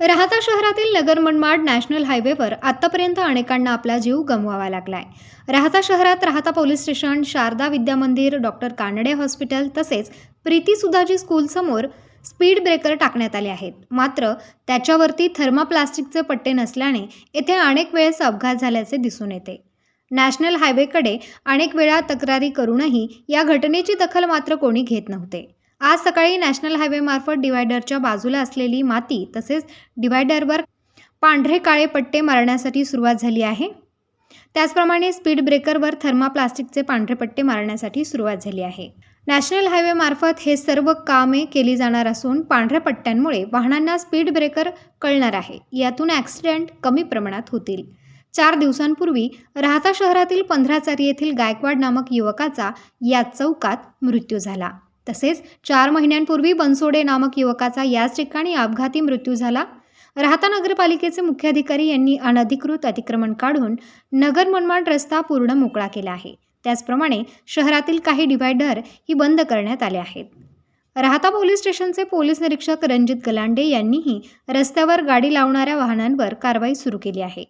राहता शहरातील नगर मनमाड नॅशनल हायवेवर आतापर्यंत अनेकांना आपला जीव गमवावा लागलाय. राहता शहरात राहता पोलीस स्टेशन शारदा विद्या मंदिर डॉक्टर कानडे हॉस्पिटल तसेच प्रीती सुधाजी स्कूलसमोर स्पीड ब्रेकर टाकण्यात आले आहेत. मात्र त्याच्यावरती थर्माप्लास्टिकचे पट्टे नसल्याने येथे अनेक वेळेस अपघात झाल्याचे दिसून येते. नॅशनल हायवेकडे अनेक वेळा तक्रारी करूनही या घटनेची दखल मात्र कोणी घेत नव्हते. आज सकाळी नॅशनल हायवेमार्फत डिवायडरच्या बाजूला असलेली माती तसेच डिवायडरवर पांढरे काळे पट्टे मारण्यासाठी सुरुवात झाली आहे. त्याचप्रमाणे स्पीड ब्रेकरवर थर्माप्लास्टिकचे पांढरे पट्टे मारण्यासाठी सुरुवात झाली आहे. नॅशनल हायवेमार्फत हे सर्व कामे केली जाणार असून पांढऱ्या पट्ट्यांमुळे वाहनांना स्पीड ब्रेकर कळणार आहे. यातून ॲक्सिडेंट कमी प्रमाणात होतील. चार दिवसांपूर्वी राहता शहरातील पंधराचारी येथील गायकवाड नामक युवकाचा या चौकात मृत्यू झाला. तसेच चार महिन्यांपूर्वी बनसोडे नामक युवकाचा याच ठिकाणी अपघाती मृत्यू झाला. राहता नगरपालिकेचे मुख्याधिकारी यांनी अनधिकृत अतिक्रमण काढून नगर मनमाड रस्ता पूर्ण मोकळा केला आहे. त्याचप्रमाणे शहरातील काही डिव्हायडर ही बंद करण्यात आले आहेत. राहता पोलीस स्टेशनचे पोलीस निरीक्षक रणजित गलांडे यांनीही रस्त्यावर गाडी लावणाऱ्या वाहनांवर कारवाई सुरू केली आहे.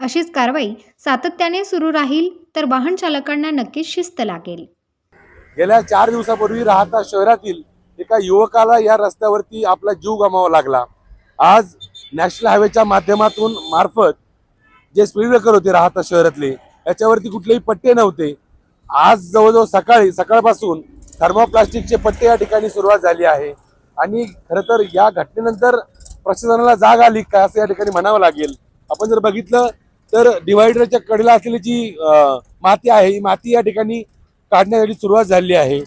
अशीच कारवाई सातत्याने सुरू राहील तर वाहन चालकांना नक्कीच शिस्त लागेल. गेल्या चार दिवसापूर्वी राहता शहरातील एका युवकाला या रस्त्यावरती आपला जीव गमावा लागला. आज नॅशनल हायवेच्या माध्यमातून मार्फत जे स्पीड ब्रेकर होते राहता शहरातले याच्यावरती कुठलेही पट्टे नव्हते. आज जवळजवळ सकाळी सकाळपासून थर्मोप्लास्टिकचे पट्टे या ठिकाणी सुरुवात झाली आहे. आणि खरं तर या घटनेनंतर प्रशासनाला जाग आली का असं या ठिकाणी म्हणावं लागेल. आपण जर बघितलं तर डिव्हायडरच्या कडेला असलेली जी माती आहे ही माती या ठिकाणी काढण्यासाठी सुरुवात झाली आहे.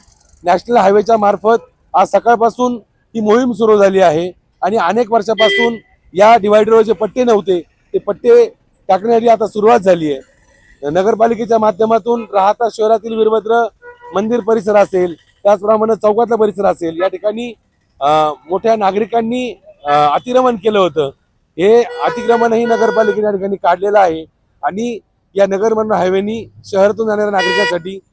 नॅशनल हायवेच्या मार्फत आज सकाळपासून ही मोहीम सुरू झाली आहे आणि अनेक वर्षापासून या डिवायडरवर जे पट्टे नव्हते ते पट्टे टाकण्यासाठी आता सुरुवात झाली आहे. नगरपालिकेच्या माध्यमातून राहता शहरातील वीरभद्र मंदिर परिसर असेल त्याचप्रमाणे चौकातला परिसर असेल या ठिकाणी मोठ्या नागरिकांनी अतिक्रमण केलं होतं. हे अतिक्रमणही नगरपालिकेने या ठिकाणी काढलेलं आहे आणि या नगरमन हायवेनी शहरातून जाणाऱ्या नागरिकांसाठी